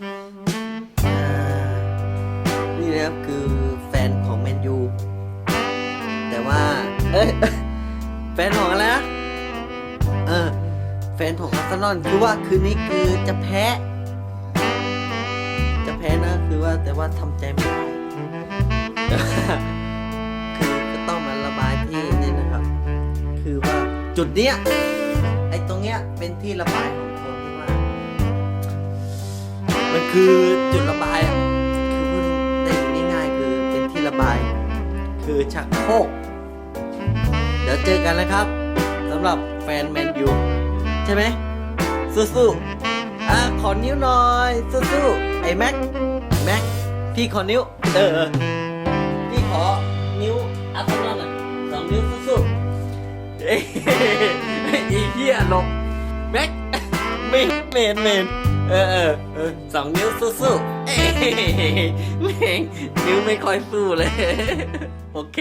นี่นะครับคือแฟนของแมนยู แต่ว่า เอ้ย แฟนของอะไรนะ เออ แฟนของอาร์เซนอลคือว่าคืนนี้คือจะแพ้ จะแพ้นะ คือว่าแต่ว่าทำใจไม่ได้คือก็ต้องมาระบายที่นี่นะครับ คือว่าจุดเนี้ย ไอ้ตรงเนี้ยเป็นที่ระบายของ คือจุดระบายอะคือพูดได้ง่ายๆคือเป็นที่ระบาย คือชักโครกเดี๋ยวเจอกันนะครับสำหรับแฟนแมนยูใช่ไหมสู้ๆอะขอนิ้วหน่อยสู้ๆไอ้แม็กแม็กพี่ขอนิ้วเออพี่ขอนิ้วอัพนอลหน่อยสองนิ้วสู้ๆเอ้ยอีเหี้ยลงแม็กเมนเมนเมน เออเออเออสองนิ้วสู้ๆเอ้ยแม่งนิ้วไม่ค่อยสู้เลย โอเค